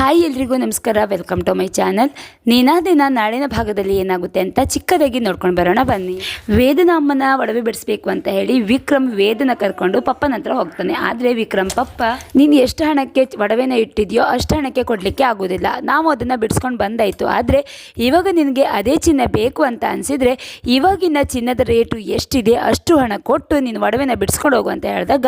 Hi ಎಲ್ರಿಗೂ ನಮಸ್ಕಾರ. Welcome to my channel ದಿನ ನಾಳಿನ ಭಾಗದಲ್ಲಿ ಏನಾಗುತ್ತೆ ಅಂತ ಚಿಕ್ಕದಾಗಿ ನೋಡ್ಕೊಂಡು ಬರೋಣ ಬನ್ನಿ. ವೇದನ ಅಮ್ಮನ ಒಡವೆ ಬಿಡಿಸ್ಬೇಕು ಅಂತ ಹೇಳಿ ವಿಕ್ರಮ್ ವೇದನ ಕರ್ಕೊಂಡು ಪಪ್ಪನ ಹತ್ರ ಹೋಗ್ತಾನೆ. ಆದರೆ ವಿಕ್ರಮ್, ಪಪ್ಪ, ನೀನು ಎಷ್ಟು ಹಣಕ್ಕೆ ಒಡವೆನ ಇಟ್ಟಿದೆಯೋ ಅಷ್ಟು ಹಣಕ್ಕೆ ಕೊಡಲಿಕ್ಕೆ ಆಗೋದಿಲ್ಲ. ನಾವು ಅದನ್ನು ಬಿಡಿಸ್ಕೊಂಡು ಬಂದಾಯಿತು. ಆದರೆ ಇವಾಗ ನಿನಗೆ ಅದೇ ಚಿನ್ನ ಬೇಕು ಅಂತ ಅನಿಸಿದರೆ ಇವಾಗಿನ ಚಿನ್ನದ ರೇಟು ಎಷ್ಟಿದೆ ಅಷ್ಟು ಹಣ ಕೊಟ್ಟು ನೀನು ಒಡವೆನ ಬಿಡಿಸ್ಕೊಂಡು ಹೋಗು ಅಂತ ಹೇಳಿದಾಗ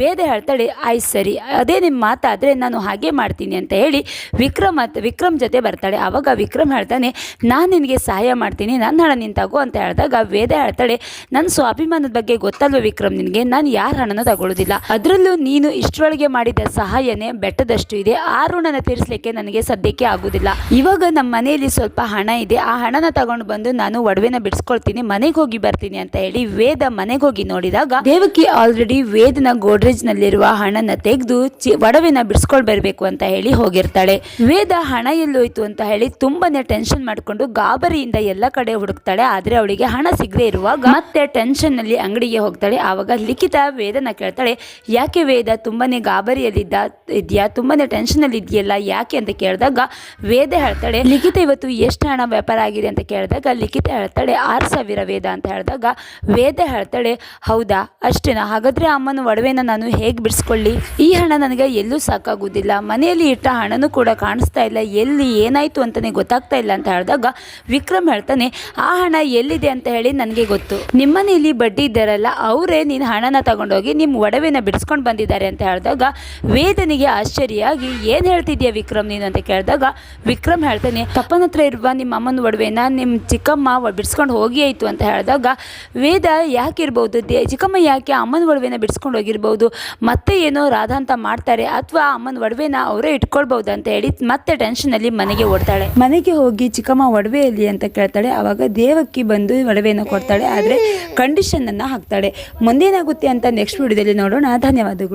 ವೇದ ಹೇಳ್ತಾಳೆ, ಆಯ್ತು ಸರಿ. ಅದೇ ನಿಮ್ಮ ಮಾತಾದರೆ ನಾನು ಹಾಗೆ ಮಾಡ್ತೀನಿ ಅಂತ ಹೇಳಿ ವಿಕ್ರಮ್ ಅತ್ ವಿಕ್ರಮ್ ಜೊತೆ ಬರ್ತಾಳೆ. ಆವಾಗ ವಿಕ್ರಮ್ ಹೇಳ್ತಾನೆ, ನಾನು ನಿನಗೆ ಸಹಾಯ ಮಾಡ್ತೀನಿ ನನ್ನ ಹಣ ನಿಂತಾಗು ಅಂತ ಹೇಳಿದಾಗ ವೇದ ಹೇಳ್ತಾಳೆ ನನ್ನ ಸ್ವಾಭಿಮಾನದ ಬಗ್ಗೆ ಗೊತ್ತಲ್ವ ವಿಕ್ರಮ್ ನಿನಗೆ? ನಾನು ಯಾರ ಹಣನ ತಗೊಳ್ಳೋದಿಲ್ಲ ಅದರಲ್ಲೂ ನೀನು ಇಷ್ಟರೊಳಗೆ ಮಾಡಿದ ಸಹಾಯನೇ ಬೆಟ್ಟದಷ್ಟು ಇದೆ. ಆ ಋಣನ ತೀರಿಸಲಿಕ್ಕೆ ನನಗೆ ಸದ್ಯಕ್ಕೆ ಆಗೋದಿಲ್ಲ. ಇವಾಗ ನಮ್ಮ ಮನೆಯಲ್ಲಿ ಸ್ವಲ್ಪ ಹಣ ಇದೆ. ಆ ಹಣನ ತಗೊಂಡು ಬಂದು ನಾನು ಒಡವೆನ ಬಿಡಿಸ್ಕೊಳ್ತೀನಿ, ಮನೆಗೆ ಹೋಗಿ ಬರ್ತೀನಿ ಅಂತ ಹೇಳಿ ವೇದ ಮನೆಗೆ ಹೋಗಿ ನೋಡಿದಾಗ ದೇವಕಿ ಆಲ್ರೆಡಿ ವೇದನ ಗೋಡ್ರೇಜ್ ನಲ್ಲಿರುವ ಹಣನ ತೆಗೆದು ಒಡವೆನ ಬಿಡಿಸ್ಕೊಳ್ಬರ್ಬೇಕು ಬರಬೇಕು ಅಂತ ಹೇಳಿ ಹೋಗಿರ್ತಾಳೆ ವೇದ ಹಣ ಎಲ್ಲೋಯ್ತು ಅಂತ ಹೇಳಿ ತುಂಬಾನೇ ಟೆನ್ಷನ್ ಮಾಡಿಕೊಂಡು ಗಾಬರಿಯಿಂದ ಎಲ್ಲ ಕಡೆ ಹುಡುಕ್ತಾಳೆ. ಆದ್ರೆ ಅವಳಿಗೆ ಹಣ ಸಿಗದೆ ಇರುವಾಗ ಮತ್ತೆ ಟೆನ್ಷನ್ನಲ್ಲಿ ಅಂಗಡಿಗೆ ಹೋಗ್ತಾಳೆ. ಆವಾಗ ಲಿಖಿತ ವೇದನ ಕೇಳ್ತಾಳೆ, ಯಾಕೆ ವೇದ ತುಂಬಾನೇ ಗಾಬರಿಯಲ್ಲಿದ್ದ, ಇದೆಯಾ? ತುಂಬಾನೇ ಟೆನ್ಷನ್ ಅಲ್ಲಿ ಇದೆಯಲ್ಲ? ಯಾಕೆ? ಅಂತ ಕೇಳಿದಾಗ ವೇದ ಹೇಳ್ತಾಳೆ, ಲಿಖಿತ ಇವತ್ತು ಎಷ್ಟು ಹಣ ವ್ಯಾಪಾರ ಆಗಿದೆ? ಅಂತ ಕೇಳಿದಾಗ ಲಿಖಿತ ಹೇಳ್ತಾಳೆ, ಆರು ಸಾವಿರ ವೇದ ಅಂತ ಹೇಳಿದಾಗ ವೇದ ಹೇಳ್ತಾಳೆ, ಹೌದಾ? ಅಷ್ಟೇನಾ? ಹಾಗಾದ್ರೆ ಅಮ್ಮನ ಒಡವೆನ ನಾನು ಹೇಗೆ ಬಿಡಿಸ್ಕೊಳ್ಳಿ? ಈ ಹಣ ನನಗೆ ಎಲ್ಲೂ ಸಾಕಾಗುವುದಿಲ್ಲ ಮನೆಯಲ್ಲಿ ಇಟ್ಟ ಹಣನೂ ಕೂಡ ಕಾಣಿಸ್ತಾ ಇಲ್ಲ. ಎಲ್ಲಿ ಏನಾಯಿತು ಅಂತಲೇ ಗೊತ್ತಾಗ್ತಾ ಇಲ್ಲ ಅಂತ ಹೇಳಿದಾಗ ವಿಕ್ರಮ್ ಹೇಳ್ತಾನೆ, ಆ ಹಣ ಎಲ್ಲಿದೆ ಅಂತ ಹೇಳಿ ನನಗೆ ಗೊತ್ತು. ನಿಮ್ಮನೇಲಿ ಬಡ್ಡಿ ಇದ್ದಾರಲ್ಲ, ಅವರೇ ನೀನು ಹಣನ ತಗೊಂಡೋಗಿ ನಿಮ್ಮ ಒಡವೆನ ಬಿಡಿಸ್ಕೊಂಡು ಬಂದಿದ್ದಾರೆ ಅಂತ ಹೇಳಿದಾಗ ವೇದನಿಗೆ ಆಶ್ಚರ್ಯಾಗಿ ಏನು ಹೇಳ್ತಿದ್ಯಾ ವಿಕ್ರಮ್ ನೀನು? ಅಂತ ಕೇಳಿದಾಗ ವಿಕ್ರಮ್ ಹೇಳ್ತಾನೆ ಪಪ್ಪನ ಹತ್ರ ಇರುವ ನಿಮ್ಮ ಅಮ್ಮನ ಒಡವೆನ ನಿಮ್ಮ ಚಿಕ್ಕಮ್ಮ ಬಿಡಿಸ್ಕೊಂಡು ಹೋಗಿ ಆಯಿತು ಅಂತ ಹೇಳಿದಾಗ ವೇದ ಯಾಕಿರ್ಬೋದು ದೇ, ಚಿಕ್ಕಮ್ಮ ಯಾಕೆ ಅಮ್ಮನ ಒಡವೆನ ಬಿಡಿಸ್ಕೊಂಡು ಹೋಗಿರ್ಬೋದು? ಮತ್ತೆ ಏನೋ ರಾಧಾ ಅಂತ ಮಾಡ್ತಾರೆ, ಅಥವಾ ಅಮ್ಮನ ಒಡವೆನ ಅವರೇ ಅಂತ ಹೇಳಿ ಮತ್ತೆ ಟೆನ್ಷನ್ ಅಲ್ಲಿ ಮನೆಗೆ ಓಡ್ತಾಳೆ. ಮನೆಗೆ ಹೋಗಿ ಚಿಕ್ಕಮ್ಮ ಒಡವೆ ಇಲ್ಲಿ ಅಂತ ಕೇಳ್ತಾಳೆ. ಆವಾಗ ದೇವಕ್ಕಿ ಬಂದು ಒಡವೆಯನ್ನು ಕೊಡ್ತಾಳೆ. ಆದ್ರೆ ಕಂಡೀಷನ್ ಅನ್ನ ಹಾಕ್ತಾಳೆ. ಮುಂದೇನಾಗುತ್ತೆ ಅಂತ ನೆಕ್ಸ್ಟ್ ವಿಡಿಯೋದಲ್ಲಿ ನೋಡೋಣ. ಧನ್ಯವಾದಗಳು.